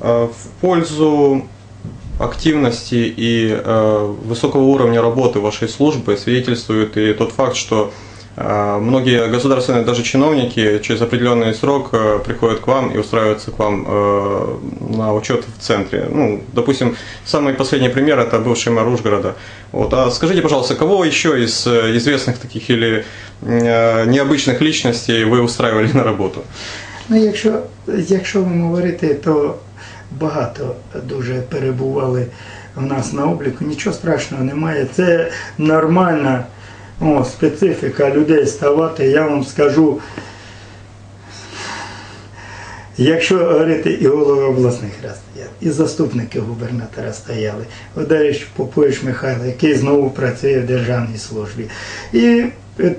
Э, В пользу активности и э, высокого уровня работы вашей службы свидетельствует и тот факт, что э, многие государственные даже чиновники через определенный срок приходят к вам и устраиваются к вам на учет в центре. Ну, допустим, самый последний пример это бывший мэр Ужгорода. Вот. А скажите, пожалуйста, кого еще из известных таких или необычных личностей вы устраивали на работу? Ну, якщо, якщо вам говорити, то багато дуже перебували в нас на обліку. Нічого страшного немає. Це нормальна о, специфіка людей ставати. Я вам скажу, якщо говорити і голови обласних рад і заступники губернатора стояли, Одарич Попович Михайло, який знову працює в державній службі. І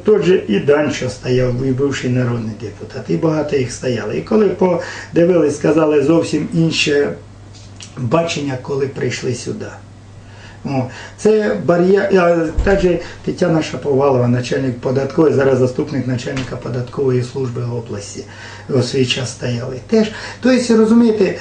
тот же і Данчо стояв, і бивший народний депутат, і багато їх стояло. І коли подивились, сказали зовсім інше бачення, коли прийшли сюди. Це бар'єр. а Також Тетяна Шаповалова, начальник податкової, зараз заступник начальника податкової служби області у свій час стояли. Теж, тобто, розумієте,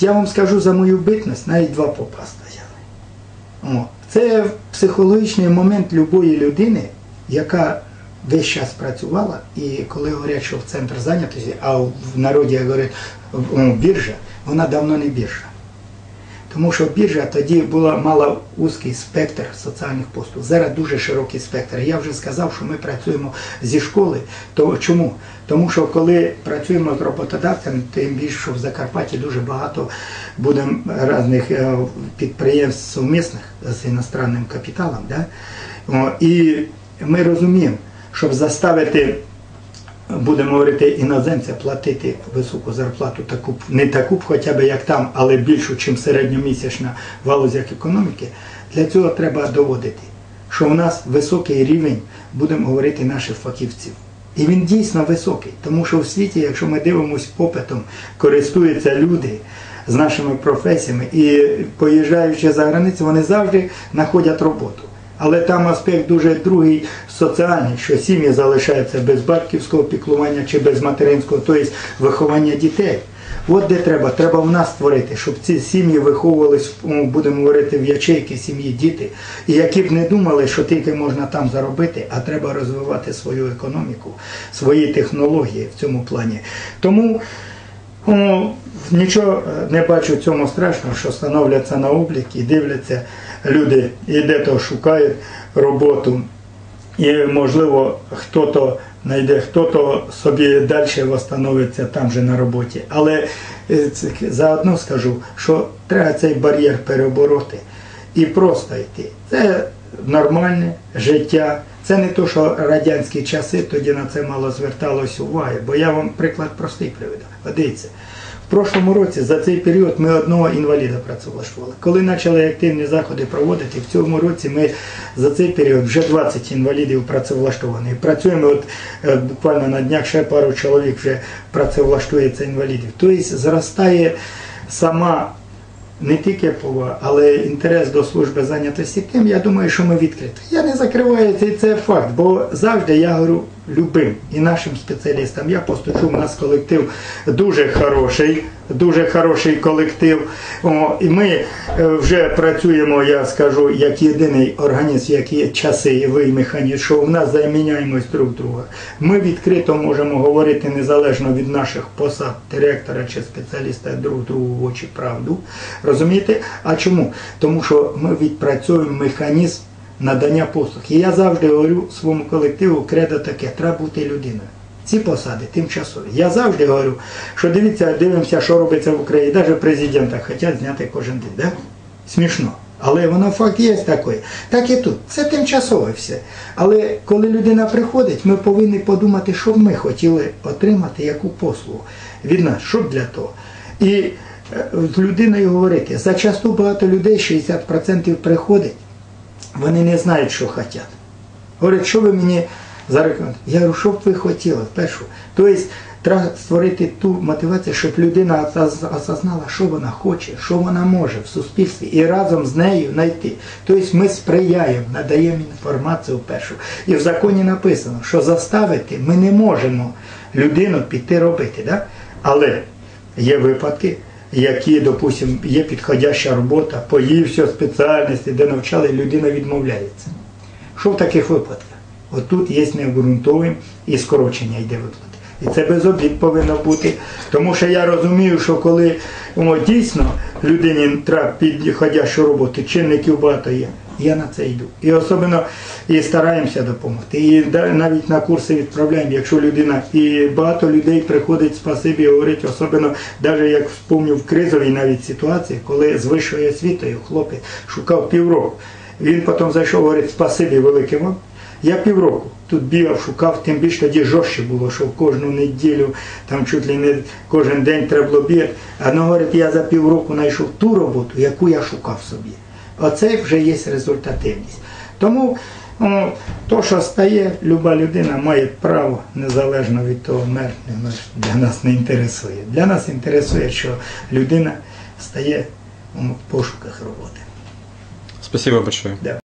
я вам скажу за мою битність, навіть два попа стояли. Це психологічний момент любої людини, яка весь час працювала, і коли говорять, що в центр зайнятості, а в народі говорять біржа, вона давно не біржа. Тому що біржа тоді була мала вузький спектр соціальних послуг. Зараз дуже широкий спектр. Я вже сказав, що ми працюємо зі школи. То чому? Тому що коли працюємо з роботодавцем, тим більше, що в Закарпатті дуже багато буде різних е, підприємств сумісних з іностранним капіталом. Да? І ми розуміємо, щоб заставити будемо говорити, іноземця платити високу зарплату, таку не таку б хоча б як там, але більшу, ніж середньомісячна в галузях економіки, для цього треба доводити, що у нас високий рівень, будемо говорити, наших фахівців. І він дійсно високий, тому що в світі, якщо ми дивимося попитом, користуються люди з нашими професіями і поїжджаючи за границю, вони завжди знаходять роботу. Але там аспект дуже другий соціальний, що сім'ї залишаються без батьківського піклування чи без материнського, тобто виховання дітей. От де треба, треба в нас створити, щоб ці сім'ї виховувались, будемо говорити, в ячейки сім'ї діти, і які б не думали, що тільки можна там заробити, а треба розвивати свою економіку, свої технології в цьому плані. Тому о, нічого не бачу в цьому страшного, що становляться на облік і дивляться люди, і де-то шукають роботу. І, можливо, хто-то знайде, хто-то собі далі встановиться там же на роботі. Але заодно скажу, що треба цей бар'єр перебороти і просто йти. Це нормальне життя. Це не то, що радянські часи тоді на це мало зверталось уваги, бо я вам приклад простий приведу. Дивіться, в прошлому році за цей період ми одного інваліда працевлаштували. Коли почали активні заходи проводити, в цьому році ми за цей період вже 20 інвалідів працевлаштовані. Працюємо от буквально на днях ще пару чоловік вже працевлаштується інвалідів. Тобто зростає сама не тільки повага, але інтерес до служби зайнятості тим, я думаю, що ми відкриті. Я не закриваю цей це факт, бо завжди я говорю любим і нашим спеціалістам. Я постучу, у нас колектив дуже хороший, дуже хороший колектив. О, і ми вже працюємо, я скажу, як єдиний організм, як є часи, і ви, і механізм, що в нас заміняємось друг друга. Ми відкрито можемо говорити незалежно від наших посад директора чи спеціаліста друг другу в очі правду. Розумієте? А чому? Тому що ми відпрацьовуємо механізм надання послуг. І я завжди говорю своєму колективу, кредо таке, треба бути людиною. Ці посади тимчасові. Я завжди говорю, що дивіться, дивимося, що робиться в Україні, навіть президента хочуть зняти кожен день. Да? Смішно. Але воно факт є такий. Так і тут. Це тимчасове все. Але коли людина приходить, ми повинні подумати, що ми хотіли отримати, яку послугу від нас, що для того. І з людиною говорити. Зачасту багато людей, 60% приходить, вони не знають, що хочуть. Говорять, що ви мені зарекомендуєте? Я говорю, що б ви хотіли першу. Тобто треба створити ту мотивацію, щоб людина осознала, що вона хоче, що вона може в суспільстві, і разом з нею знайти. Тобто ми сприяємо, надаємо інформацію першу. І в законі написано, що заставити ми не можемо людину піти робити. Да? Але є випадки, які, допустим, є підходяща робота, по її всій спеціальності, де навчали, людина відмовляється. Що в таких випадках? Отут є необґрунтовим і скорочення йде виплати. І це без обід повинно бути. Тому що я розумію, що коли о, дійсно людині треба підходящу роботу, чинників багато є, я на це йду. І особливо і стараємося допомогти. І навіть на курси відправляємо, якщо людина, і багато людей приходить спасибі говорить, особливо, навіть як вспомню в кризовій навіть ситуації, коли з вищою освітою хлопець шукав півроку. Він потім зайшов, говорить, спасибі велике вам. Я півроку тут бігав, шукав, тим більше тоді жорстче було, що кожну неділю, там чуть ли не кожен день треба було бігати. А говорить, я за півроку знайшов ту роботу, яку я шукав собі. Оце вже є результативність. Тому ну, то, що стає, люба людина має право, незалежно від того, мертв, не мертв, для нас не інтересує. Для нас інтересує, що людина стає в пошуках роботи. Спасибо большое. Да.